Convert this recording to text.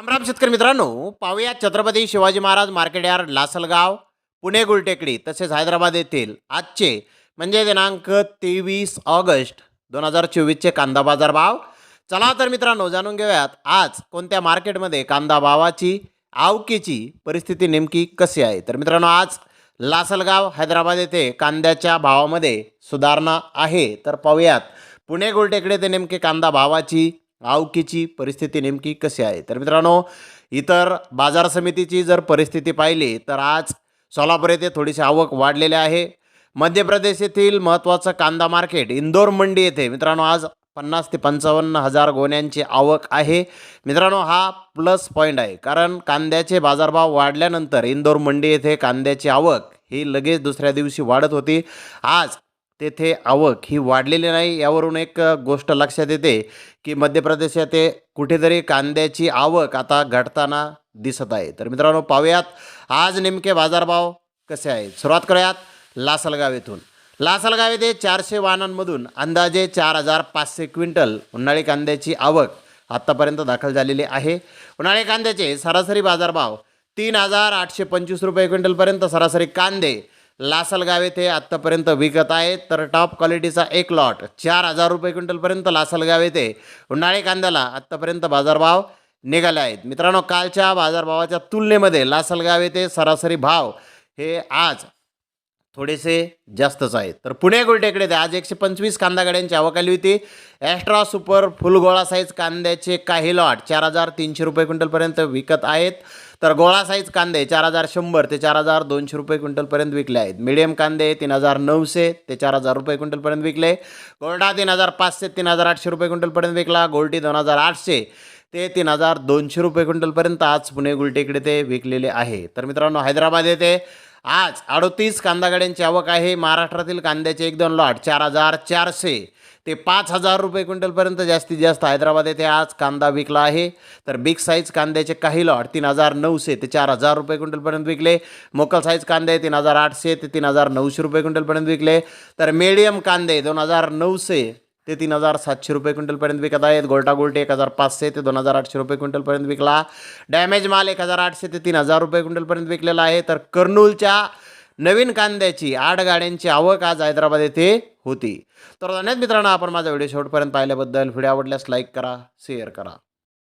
रामराम शेतकरी मित्रांनो पाहूया छत्रपती शिवाजी महाराज मार्केट यार्ड लासलगाव पुणे गुलटेकडी तसेच हैदराबाद येथील आजचे म्हणजे दिनांक तेवीस ऑगस्ट दोन हजार चोवीसचे कांदा बाजार भाव. चला तर मित्रांनो जाणून घेऊयात आज कोणत्या मार्केटमध्ये कांदा भावाची आवकीची परिस्थिती नेमकी कशी आहे? तर मित्रांनो आज लासलगाव हैदराबाद येथे कांद्याच्या भावामध्ये सुधारणा आहे. तर पाहूयात पुणे गुलटेकडे ते नेमके कांदा भावाची आवकीची परिस्थिती नेमकी कशी आहे? तर मित्रांनो इतर बाजार समितीची जर परिस्थिती पाहिली तर आज सोलापूर येथे थोडीशी आवक वाढलेली आहे. मध्य प्रदेश येथील महत्त्वाचं कांदा मार्केट इंदोर मंडी येथे मित्रांनो आज पन्नास ते पंचावन्न हजार गोण्यांची आवक आहे. मित्रांनो हा प्लस पॉईंट आहे कारण कांद्याचे बाजारभाव वाढल्यानंतर इंदोर मंडी येथे कांद्याची आवक ही लगेच दुसऱ्या दिवशी वाढत होती. आज तेथे आवक ही वाढलेली नाही यावरून एक गोष्ट लक्षात येते की मध्य प्रदेशात कुठेतरी कांद्याची आवक आता घटताना दिसत आहे. तर मित्रांनो पाहूयात. आज नेमके बाजारभाव कसे आहेत? सुरुवात करूयात लासलगाव येथून. लासलगाव येथे चारशे वाहनांमधून अंदाजे चार हजार पाचशे क्विंटल उन्हाळी कांद्याची आवक आत्तापर्यंत दाखल झालेली आहे. उन्हाळी कांद्याचे सरासरी बाजारभाव तीन हजार आठशे पंचवीस रुपये क्विंटलपर्यंत सरासरी कांदे लासलगाव येथे आत्तापर्यंत विकत आहे तर टॉप क्वालिटीचा एक लॉट चार हजार रुपये क्विंटलपर्यंत लासलगाव येथे. उन्हाळी कांद्याला आत्तापर्यंत बाजारभाव निघाले आहेत. मित्रांनो कालच्या बाजारभावाच्या तुलनेमध्ये लासलगाव येथे सरासरी भाव हे आज थोडेसे जास्तच आहेत. तर पुणे गुलटेकडे ते आज एकशे पंचवीस कांदा गाड्यांची आवक आली होती. ॲस्ट्रा सुपर फुलगोळा साईज कांद्याचे काही लॉट चार हजार तीनशे रुपये क्विंटलपर्यंत विकत आहेत. तर गोळा साईज कांदे चार हजार शंभर ते चार हजार दोनशे रुपये क्विंटलपर्यंत विकले आहेत. मिडियम कांदे तीन हजार नऊशे ते चार हजार रुपये क्विंटलपर्यंत विकले. गोल्डा तीन हजार पाचशे तीन हजार आठशे रुपये क्विंटलपर्यंत विकला. गोल्टी दोन हजार आठशे ते तीन हजार दोनशे रुपये क्विंटलपर्यंत आज पुणे गुलटेकडे ते विकलेले आहे. तर मित्रांनो हैदराबाद येथे आज अडतीस कांदा गाड्यांची आवक आहे. महाराष्ट्रातील कांद्याचे एक दोन लॉट चार हजार चारशे. ते पाच हजार रुपये क्विंटलपर्यंत जास्तीत जास्त हैदराबाद येथे आज कांदा विकला आहे. तर बिग साईज कांद्याचे काही लॉट तीन हजार नऊशे ते चार हजार रुपये क्विंटलपर्यंत विकले. मोकल साईज कांदे तीन हजार आठशे ते तीन हजार नऊशे रुपये क्विंटलपर्यंत विकले. तर मीडियम कांदे दोन हजार नऊशे ते तीन हजार सातशे रुपये क्विंटलपर्यंत विकत आहेत. गोल्टा गोल्ट एक हजार पाचशे ते दोन हजार आठशे रुपये क्विंटलपर्यंत विकला. डॅमेज माल एक हजार आठशे ते तीन हजार रुपये क्विंटलपर्यंत विकलेला आहे. तर कर्नूलच्या नवीन कांद्याची आठ गाड्यांची आवक आज हैदराबाद येथे होती. तर धन्यवाद मित्रांनो आपण माझा व्हिडिओ शेवटपर्यंत पाहिल्याबद्दल. व्हिडिओ आवडल्यास लाईक करा शेअर करा.